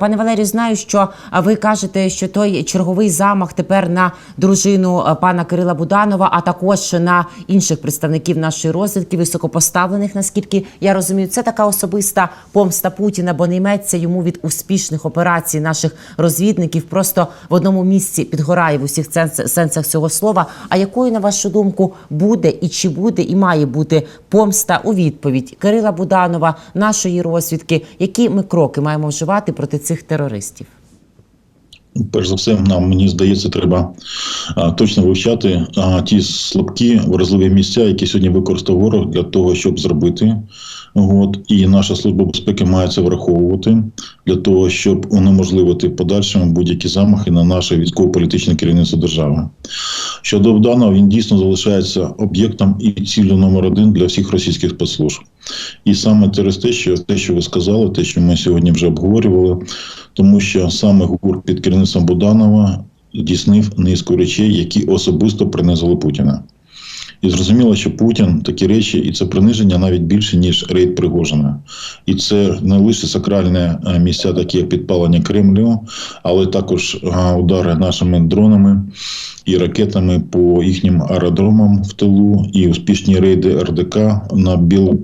Пане Валерію, знаю, що ви кажете, що той черговий замах тепер на дружину пана Кирила Буданова, а також на інших представників нашої розвідки, високопоставлених, наскільки я розумію, це така особиста помста Путіна, бо не йметься йому від успішних операцій наших розвідників. Просто в одному місці підгорає в усіх сенсах цього слова. А якою, на вашу думку, буде і чи буде і має бути помста у відповідь Кирила Буданова, нашої розвідки? Які ми кроки маємо вживати проти цих терористів? Перш за все, нам мені здається, треба а, точно вивчати а, ті слабкі вразливі місця, які сьогодні використав ворог для того, щоб зробити. От і наша служба безпеки має це враховувати для того, щоб унеможливити в подальшому будь-які замахи на наше військово-політичне керівництво держави. Щодо Богданова, він дійсно залишається об'єктом і ціллю номер один для всіх російських спецслужб. І саме через те, що те, що ви сказали, те, що ми сьогодні вже обговорювали, тому що саме ГУР під керівництвом Буданова здійснив низку речей, які особисто принизили Путіна. І зрозуміло, що Путін такі речі, і це приниження навіть більше, ніж рейд Пригожина. І це не лише сакральні е, місця, такі як підпалення Кремлю, але також е, удари нашими дронами і ракетами по їхнім аеродромам в тилу, і успішні рейди РДК на Біл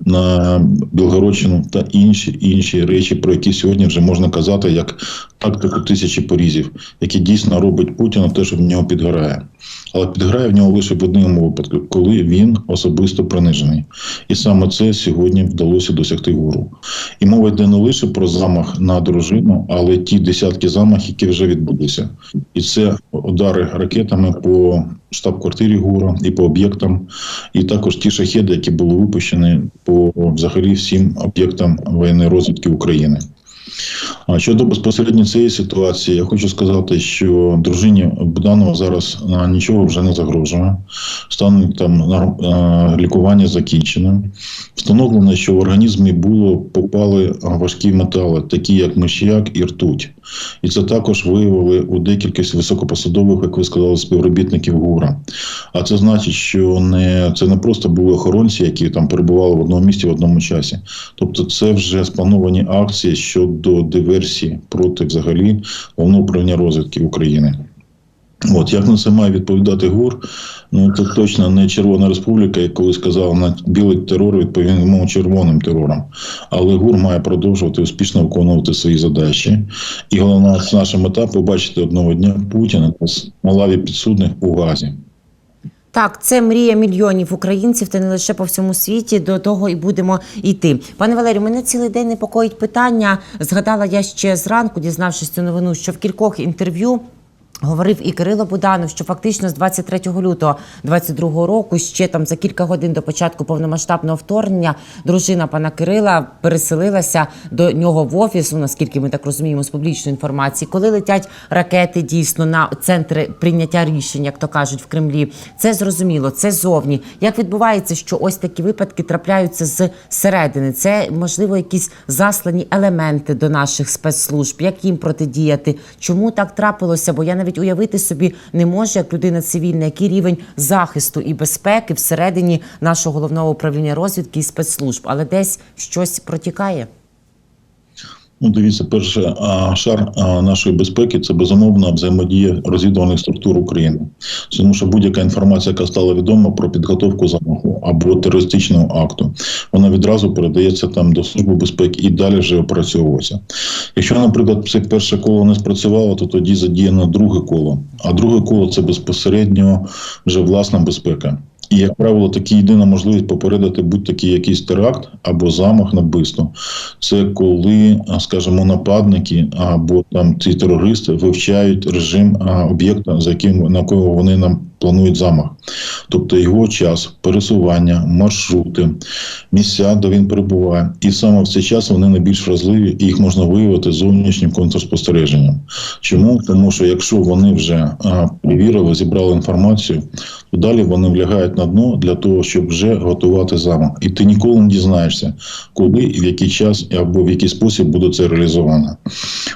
на Білгородщину та інші інші речі, про які сьогодні вже можна казати як тактику тисячі порізів, які дійсно робить Путіна, те, що в нього підгорає. Але підграє в нього лише в одному випадку, коли він особисто принижений. І саме це сьогодні вдалося досягти гуру. І мова йде не лише про замах на дружину, але ті десятки замахів, які вже відбулися. І це удари ракетами по штаб-квартирі ГУРа і по об'єктам, і також ті шахеди, які були випущені по взагалі всім об'єктам воєнної розвідки України. А щодо безпосередньо цієї ситуації, я хочу сказати, що дружині Буданова зараз нічого вже не загрожує. Стан там нар- а, лікування закінчено. Встановлено, що в організмі було попали важкі метали, такі як миш'як і ртуть. І це також виявили у декількох високопосадових, як ви сказали, співробітників ГУРа. А це значить, що не це не просто були охоронці, які там перебували в одному місці в одному часі. Тобто, це вже сплановані акції щодо диверсії проти взагалі головного управління розвідки України. От як на це має відповідати ГУР? Ну це точно не Червона Республіка, як колись сказав, на білий терор відповімо червоним терором. Але ГУР має продовжувати успішно виконувати свої задачі. І головна наша мета побачити одного дня Путіна на лаві підсудних у Газі. Так, це мрія мільйонів українців, та не лише по всьому світі. До того і будемо йти. Пане Валерію, мене цілий день непокоїть питання. Згадала я ще зранку, дізнавшись цю новину, що в кількох інтерв'ю. Говорив і Кирило Буданов, що фактично з 23 лютого 22 року, ще там за кілька годин до початку повномасштабного вторгнення, дружина пана Кирила переселилася до нього в офіс, наскільки ми так розуміємо, з публічної інформації, коли летять ракети дійсно на центри прийняття рішень, як то кажуть в Кремлі. Це зрозуміло, це зовні. Як відбувається, що ось такі випадки трапляються з середини? Це можливо якісь заслані елементи до наших спецслужб, як їм протидіяти? Чому так трапилося? Бо я навіть уявити собі не може, як людина цивільна, який рівень захисту і безпеки всередині нашого головного управління розвідки і спецслужб, але десь щось протікає. Ну, дивіться, перше, шар нашої безпеки це безумовна взаємодія розвідувальних структур України. Тому що будь-яка інформація, яка стала відома про підготовку замаху або терористичного акту, вона відразу передається там до служби безпеки і далі вже опрацьовується. Якщо, наприклад, це перше коло не спрацювало, то тоді задіяно друге коло. А друге коло це безпосередньо вже власна безпека. І, як правило, такі єдина можливість попередити будь-який якийсь теракт або замах на вбивство. Це коли, скажімо, нападники або там ці терористи вивчають режим об'єкта, за яким на якого вони нам планують замах, тобто його час, пересування, маршрути, місця, де він перебуває, і саме в цей час вони найбільш вразливі, і їх можна виявити зовнішнім контрспостереженням. Чому? Тому що якщо вони вже перевірили, зібрали інформацію, то далі вони влягають на на дно для того, щоб вже готувати замок. І ти ніколи не дізнаєшся, коли і в який час або в який спосіб буде це реалізовано.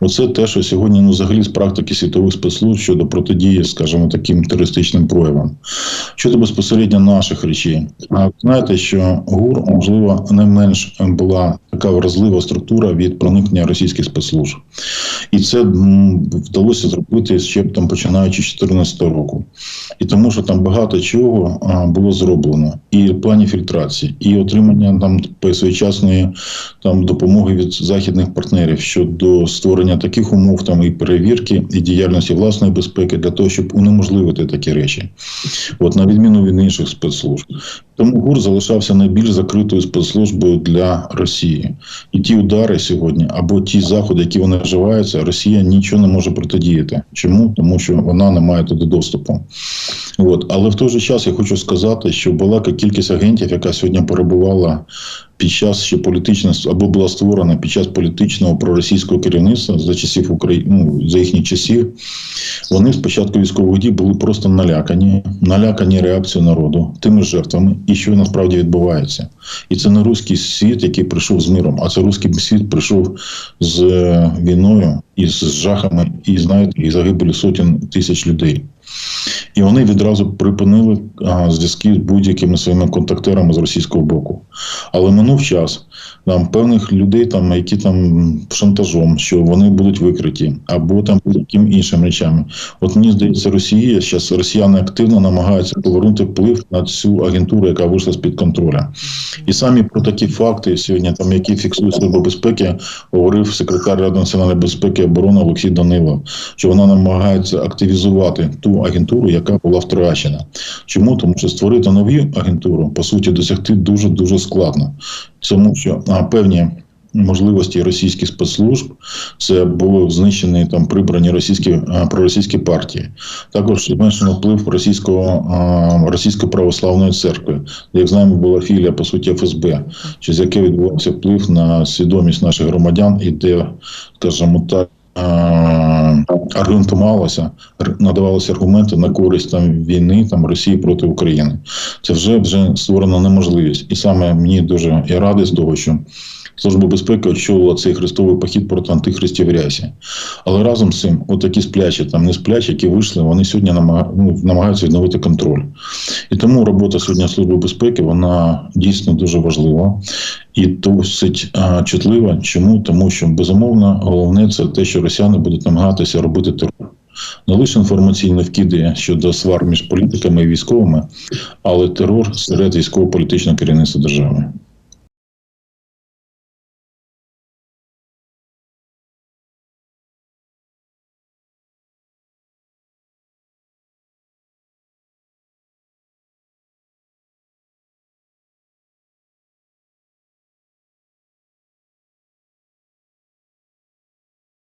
Оце те, що сьогодні ну, взагалі з практики світових спецслужб щодо протидії, скажімо, таким терористичним проявам. Щодо безпосередньо наших речей, а знаєте, що ГУР, можливо, не менш була така вразлива структура від проникнення російських спецслужб. І це вдалося зробити ще там починаючи з 2014 року. І тому, що там багато чого було зроблено, і плані фільтрації, і отримання там своєчасної там допомоги від західних партнерів щодо створення таких умов там і перевірки, і діяльності власної безпеки для того, щоб унеможливити такі речі, от на відміну від інших спецслужб. Тому ГУР залишався найбільш закритою спецслужбою для Росії. І ті удари сьогодні, або ті заходи, які вони вживаються, Росія нічого не може протидіяти. Чому? Тому що вона не має туди доступу. От. Але в той же час я хочу сказати, що була кількість агентів, яка сьогодні перебувала під час ще політичного або була створена під час політичного проросійського керівництва за часів України, ну, за їхніх часів. Вони спочатку військових дій були просто налякані, налякані реакцією народу, тими жертвами, і що насправді відбувається. І це не руський світ, який прийшов з миром, а це руський світ прийшов з е, війною і з жахами, і знаєте, і загибелі сотень тисяч людей. І вони відразу припинили зв'язки з будь-якими своїми контактерами з російського боку. Але минув час там певних людей, там які там шантажом, що вони будуть викриті, або там яким іншим речами. От мені здається, Росія зараз росіяни активно намагаються повернути вплив на цю агентуру, яка вийшла з під контроля. І самі про такі факти сьогодні, там які фіксує служба безпеки, говорив секретар Ради національної безпеки і оборони Олексій Данилов, що вона намагається активізувати ту агентуру, яка була втрачена. Чому? Тому що створити нову агентуру, по суті, досягти дуже дуже складно. Тому що а, певні. Можливості російських спецслужб це було знищені там прибрані російські проросійські партії. Також зменшено вплив російського російської православної церкви, як знаємо, була філія по суті ФСБ, через яке відбувався вплив на свідомість наших громадян, і де, скажімо так. Аргументувалося, надавалися аргументи на користь там війни там Росії проти України. Це вже вже створена неможливість, і саме мені дуже я радий з того, що Служба безпеки очолила цей хрестовий похід проти антихристів в Рясі. Але разом з цим, отакі сплячі, там не сплячі, які вийшли, вони сьогодні ну, намагаються відновити контроль. І тому робота сьогодні Служби безпеки вона дійсно дуже важлива і досить а, чутлива. Чому? Тому що безумовно головне це те, що росіяни будуть намагатися робити терор. Не лише інформаційно вкиди щодо свар між політиками і військовими, але терор серед військово-політичного керівництва держави.